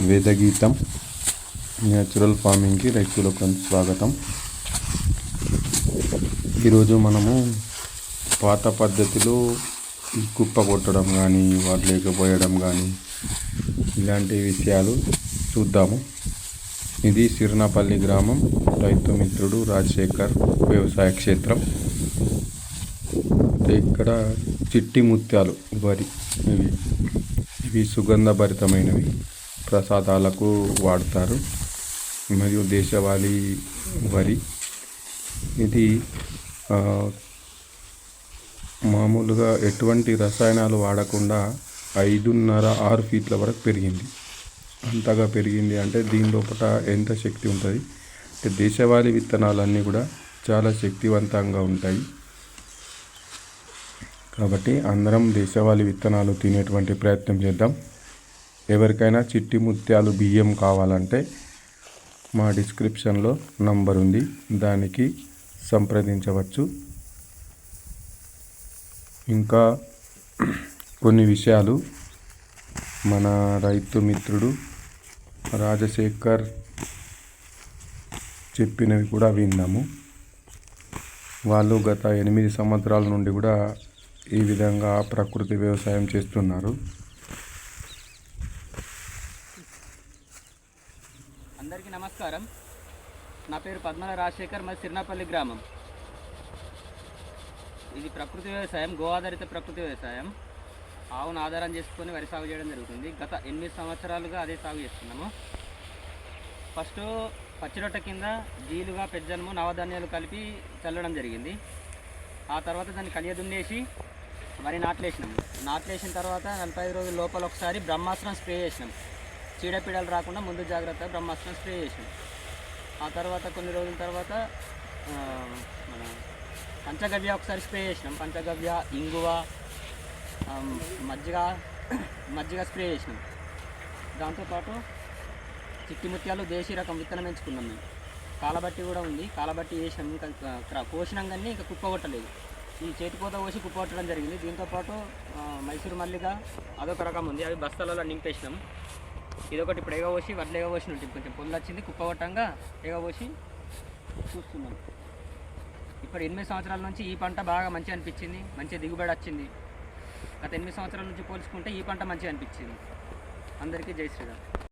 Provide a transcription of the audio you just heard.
వేదగీతం natural ఫార్మింగ్కి రైతులకు స్వాగతం. ఈరోజు మనము పాత పద్ధతిలో కుప్ప కొట్టడం కానీ వాటి లేకపోయడం కానీ ఇలాంటి విషయాలు చూద్దాము. ఇది సిరినాపల్లి గ్రామం రైతు మిత్రుడు రాజశేఖర్ వ్యవసాయ క్షేత్రం. ఇక్కడ చిట్టి ముత్యాలు వరి ఇవి. ఇవి సుగంధభరితమైనవి. ప్రసాదాలకు వాడతారు. మరియు దేశవాళీ వరి. ఇది మామూలుగా ఎటువంటి రసాయనాలు వాడకుండా ఐదున్నర ఆరు ఫీట్ల వరకు పెరిగింది. అంతగా పెరిగింది అంటే దీని లోపల ఎంత శక్తి ఉంటుంది? అంటే దేశవాళీ విత్తనాలన్నీ కూడా చాలా శక్తివంతంగా ఉంటాయి. కాబట్టి అందరం దేశవాళీ విత్తనాలు తినేటువంటి ప్రయత్నం చేద్దాం. ఎవరికైనా చిట్టి ముత్యాలు బియ్యం కావాలంటే మా డిస్క్రిప్షన్లో నంబర్ ఉంది. దానికి సంప్రదించవచ్చు. ఇంకా కొన్ని విషయాలు. మన రైతు మిత్రుడు రాజశేఖర్ చెప్పినవి కూడా విన్నాము. వాళ్ళు గత ఎనిమిది సంవత్సరాల నుండి కూడా ఈ విధంగా ప్రకృతి వ్యవసాయం చేస్తున్నారు. అందరికీ నమస్కారం. నా పేరు పద్మల రాజశేఖర్ మాది సిరినాపల్లి గ్రామం. ఇది ప్రకృతి వ్యవసాయం గో ఆధారిత ప్రకృతి వ్యవసాయం. ఆవును ఆధారం చేసుకొని వరి సాగు చేయడం జరుగుతుంది. గత ఎనిమిది సంవత్సరాలుగా అదే సాగు చేస్తున్నాము. ఫస్ట్ పచ్చిరొట్ట కింద జీలుగా పెజ్జనము నవధాన్యాలు కలిపి చల్లడం జరిగింది. ఆ తర్వాత దాన్ని కలియదున్నేసి వరి నాట్లేసినాము. నాట్లేసిన తర్వాత నలభై ఐదు రోజుల లోపల ఒకసారి బ్రహ్మాస్త్రం స్ప్రే చేసినాం చీడపీడలు రాకుండా ముందు జాగ్రత్త బ్రహ్మాస్త్రం స్ప్రే చేసినాం ఆ తర్వాత కొన్ని రోజుల తర్వాత మన పంచగవ్య ఒకసారి స్ప్రే చేసినాం. పంచగవ్య ఇంగువ మజ్జిగ మజ్జిగ స్ప్రే చేసినాం. దాంతోపాటు చిట్టి ముత్యాలు దేశీ రకం విత్తనం ఎంచుకున్నాం మేము. కాలబట్టి కూడా ఉంది. కాలబట్టి వేసినాం ఇంకా కోసినాం కానీ ఇంకా కుప్ప కొట్టలేదు. ఈ చేతిపోత కోసి కుప్ప కొట్టడం జరిగింది. దీంతోపాటు మైసూరు మల్లిగ అదొక రకం ఉంది. అవి బస్తాలలో నింపేసినాం. ఇదొకటి ఇప్పుడు ఎగబోసి వడ్లు ఎగబోసి ఉంటుంది. కొంచెం పొల్లు వచ్చింది కుప్పగొట్టంగా ఎగబోసి చూస్తున్నాం. ఇప్పుడు ఎనిమిది సంవత్సరాల నుంచి ఈ పంట బాగా మంచిగా అనిపించింది మంచి దిగుబడి వచ్చింది. గత ఎనిమిది సంవత్సరాల నుంచి పోల్చుకుంటే ఈ పంట మంచిగా అనిపించింది. అందరికీ జై శ్రీరామ్.